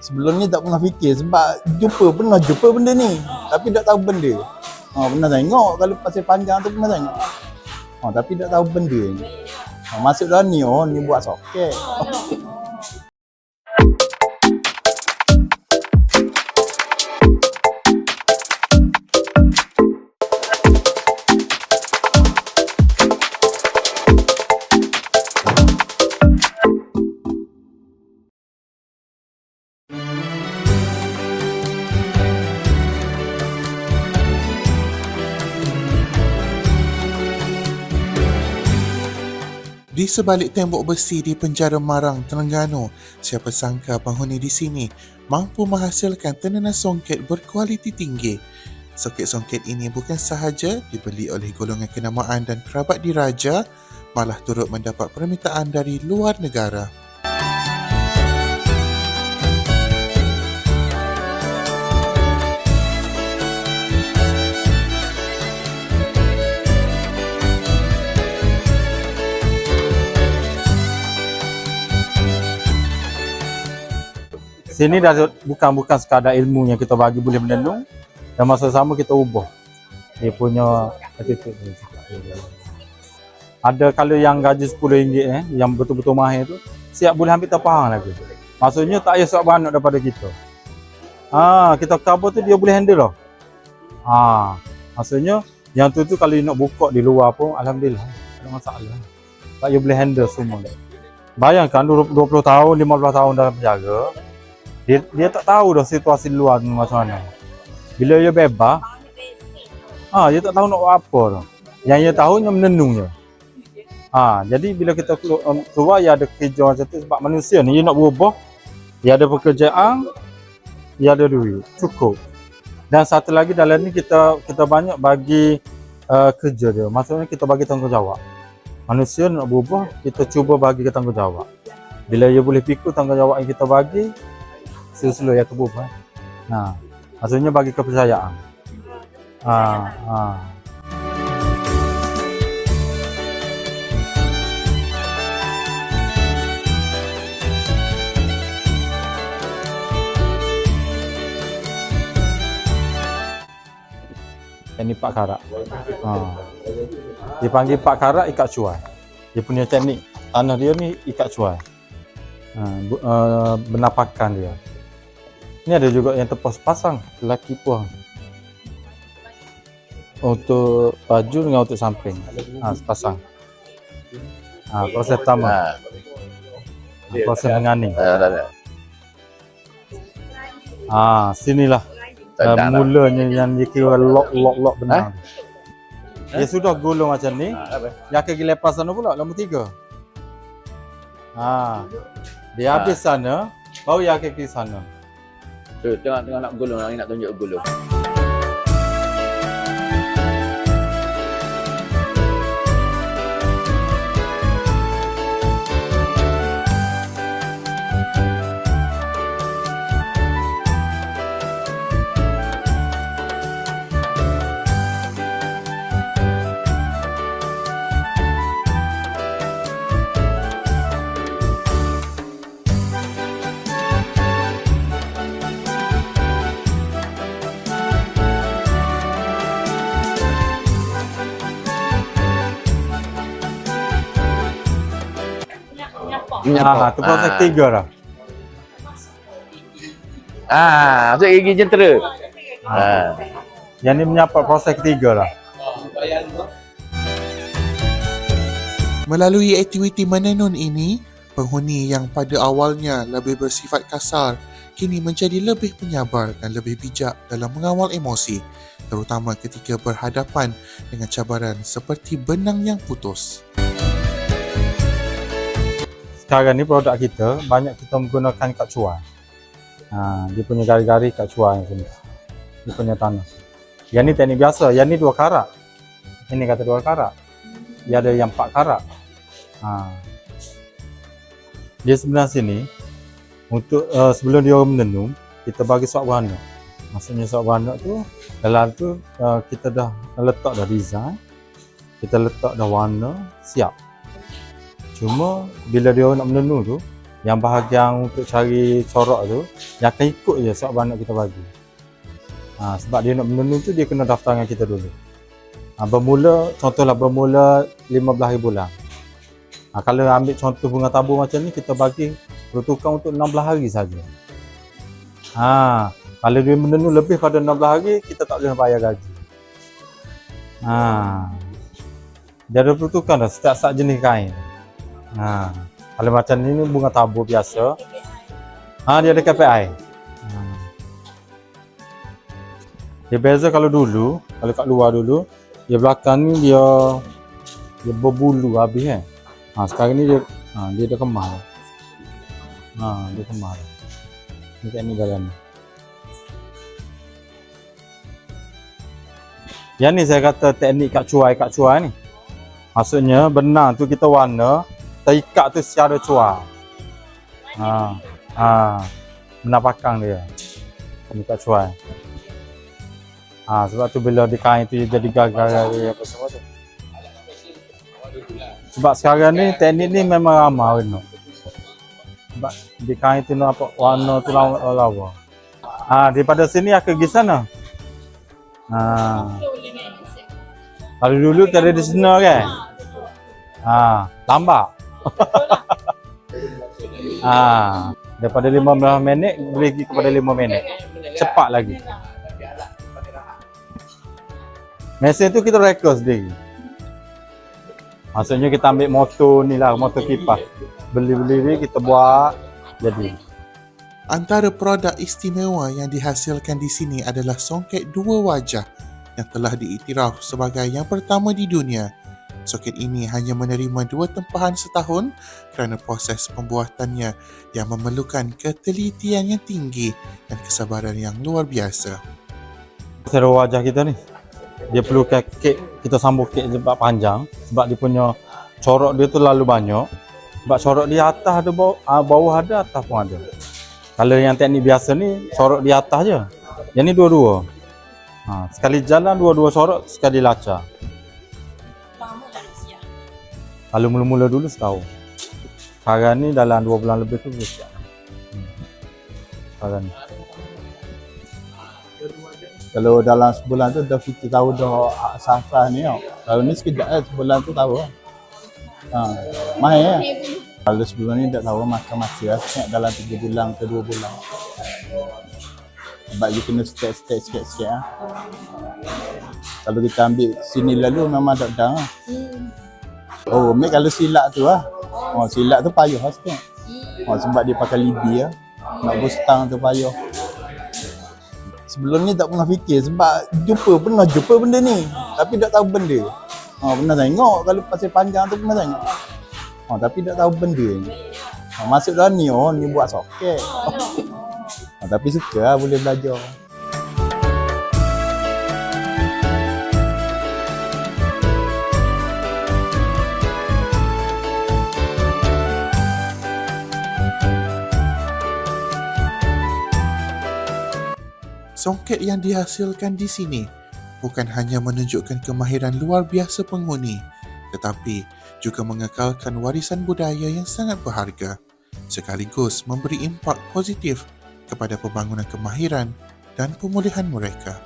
Sebelum ni tak pernah fikir sebab jumpa pernah jumpa benda ni tapi tak tahu benda. Ha, pernah tengok kalau pasir panjang tu pernah tengok. Ha, tapi tak tahu benda ni. Ha, masuk dalam ni oh ni buat soket. Di sebalik tembok besi di penjara Marang, Terengganu, siapa sangka penghuni di sini mampu menghasilkan tenanan songket berkualiti tinggi. Songket-songket ini bukan sahaja dibeli oleh golongan kenamaan dan kerabat diraja, malah turut mendapat permintaan dari luar negara. Sini dah bukan bukan sekadar ilmu yang kita bagi boleh menenung dan masa sama kita ubah. Dia punya attitude cakap. Ada kalau yang gaji RM10 eh, yang betul-betul mahir tu, siap boleh ambil tapahang lagi. Maksudnya tak payah sok banyak daripada kita. Ha, kita cover tu dia boleh handle lah. Ha, maksudnya yang tu tu kalau you nak buka di luar pun alhamdulillah tak ada masalah. Tak payah boleh handle semua. Bayangkan 20 tahun, 15 tahun dalam penjara, dia, dia tak tahu dah situasi luar ni macam mana. Bila dia bebas, ah dia tak tahu nak buat apa tu. Yang dia tahu yang menenung je. Ha, jadi bila kita keluar, um, keluar dia ada kerja macam tu sebab manusia ni dia nak berubah, dia ada pekerjaan, dia ada duit, cukup. Dan satu lagi dalam ni kita kita banyak bagi uh, kerja dia. Maksudnya kita bagi tanggungjawab. Manusia nak berubah, kita cuba bagi ke tanggungjawab. Bila dia boleh pikul tanggungjawab yang kita bagi, slow-slow ya kebub ha. Nah, maksudnya bagi kepercayaan. Ha, ha. Ini Pak Karak. Ha. Dia panggil Pak Karak ikat cuai. Dia punya teknik tanah dia ni ikat cuai. Ha, uh, benapakan dia. Ini ada juga yang terpas pasang lelaki puang. Untuk baju dengan untuk samping. Ha, sepasang. Ha, proses pertama. Ha, Ha, proses menganing. ha. Ha, sinilah uh, mulanya yang dia kira lock lock lock benar. Dia sudah gulung macam ni. Ha? Yang kaki lepas sana pula nombor tiga. Ha. Dia habis sana, baru yang kaki sana. Tu, tengok tengok nak gulung, nak tunjuk gulung. Ha, tu proses tiga dah. Ah, masuk gigi jentera. Ha. Ha. Yang ni menyapat proses ketiga dah. Melalui aktiviti menenun ini, penghuni yang pada awalnya lebih bersifat kasar kini menjadi lebih penyabar dan lebih bijak dalam mengawal emosi, terutama ketika berhadapan dengan cabaran seperti benang yang putus. Sekarang ni produk kita banyak kita menggunakan kat cuai. Ha, dia punya gari-gari kat cuai macam ni. Dia punya tanah. Yang ni teknik biasa, yang ni dua karat. Ini kata dua karat. Dia ada yang empat karat. Ha. Dia sebenarnya sini untuk uh, sebelum dia menenun, kita bagi suap warna. Maksudnya suap warna tu dalam tu uh, kita dah letak dah design, kita letak dah warna siap. Cuma bila dia nak menenun tu, yang bahagian untuk cari corak tu, Dia akan ikut je sebab anak kita bagi. Ha, sebab dia nak menenun tu dia kena daftar dengan kita dulu. Ha, bermula, contohlah bermula RM15,000 lang. Ha, kalau ambil contoh bunga tabur macam ni, kita bagi pertukaran untuk 16 hari saja. Ha, kalau dia menenun lebih pada 16 hari, kita tak boleh bayar gaji. Ha. Dia ada pertukaran dah setiap sat jenis kain. Ha. Kalau macam ni, ni bunga tabur biasa. Ha, dia ada KPI. Ha. Dia beza kalau dulu, kalau kat luar dulu, dia belakang ni dia dia berbulu habis kan. Ha, sekarang ni dia ha, dia dah kemal. Ha, dia kemal. Ni kat ni dalam. Yang ni saya kata teknik kat cuai kat cuai ni. Maksudnya benang tu kita warna, kita ikat tu secara cuai. Ha. Ha. Benang pakang dia. Ni kat cuai. Ha, sebab tu bila di kain tu jadi gagal apa semua tu. Sebab sekarang ni teknik ni memang ramah kena. Sebab di kain tu apa warna tu lawa-lawa. Ha, daripada sini aku pergi sana. Ha. Kalau dulu tradisional kan? Ha, lambat. Ha, daripada 15 minit boleh pergi kepada 5 minit. Cepat lagi. Mesin tu kita rekod sendiri. Maksudnya kita ambil motor ni lah, motor kipas. Beli-beli ni kita buat jadi. Antara produk istimewa yang dihasilkan di sini adalah songket dua wajah yang telah diiktiraf sebagai yang pertama di dunia. Soket ini hanya menerima dua tempahan setahun kerana proses pembuatannya yang memerlukan ketelitian yang tinggi dan kesabaran yang luar biasa. Cara wajah kita ni. Dia perlu kek kita sambung kek sebab panjang sebab dia punya corok dia tu lalu banyak. Sebab corok di atas ada bawah, ah, bawah ada atas pun ada. Kalau yang teknik biasa ni corok di atas je. Yang ni dua-dua. Ha, sekali jalan dua-dua sorok, sekali lacak. Kalau mula-mula dulu setahun. Sekarang ni dalam dua bulan lebih tu boleh siap. Hmm. Sekarang ni. Kalau dalam sebulan tu dah kita tahu dah safrah ni tau. Kalau ni sekejap lah sebulan tu tahu. Ha, mahal ya. Kalau sebelum ni tak tahu makan masa lah. Ingat dalam 3 bulan ke 2 bulan. Sebab you kena step-step sikit-sikit lah. Kalau kita ambil sini lalu memang tak dah lah. Oh, Mek kalau silap tu lah. Oh, silap tu payah lah sikit. Oh, sebab dia pakai lidi lah. Nak bustang tu payah. Sebelum ni tak pernah fikir sebab jumpa pernah jumpa benda ni. Tapi tak tahu benda. Ha, pernah tengok kalau pasir panjang tu pernah tengok. Ha, tapi tak tahu benda ni. Ha, masuk dalam ni, oh ni buat soket. Ha, tapi suka lah boleh belajar. Songket yang dihasilkan di sini bukan hanya menunjukkan kemahiran luar biasa penghuni, tetapi juga mengekalkan warisan budaya yang sangat berharga, sekaligus memberi impak positif kepada pembangunan kemahiran dan pemulihan mereka.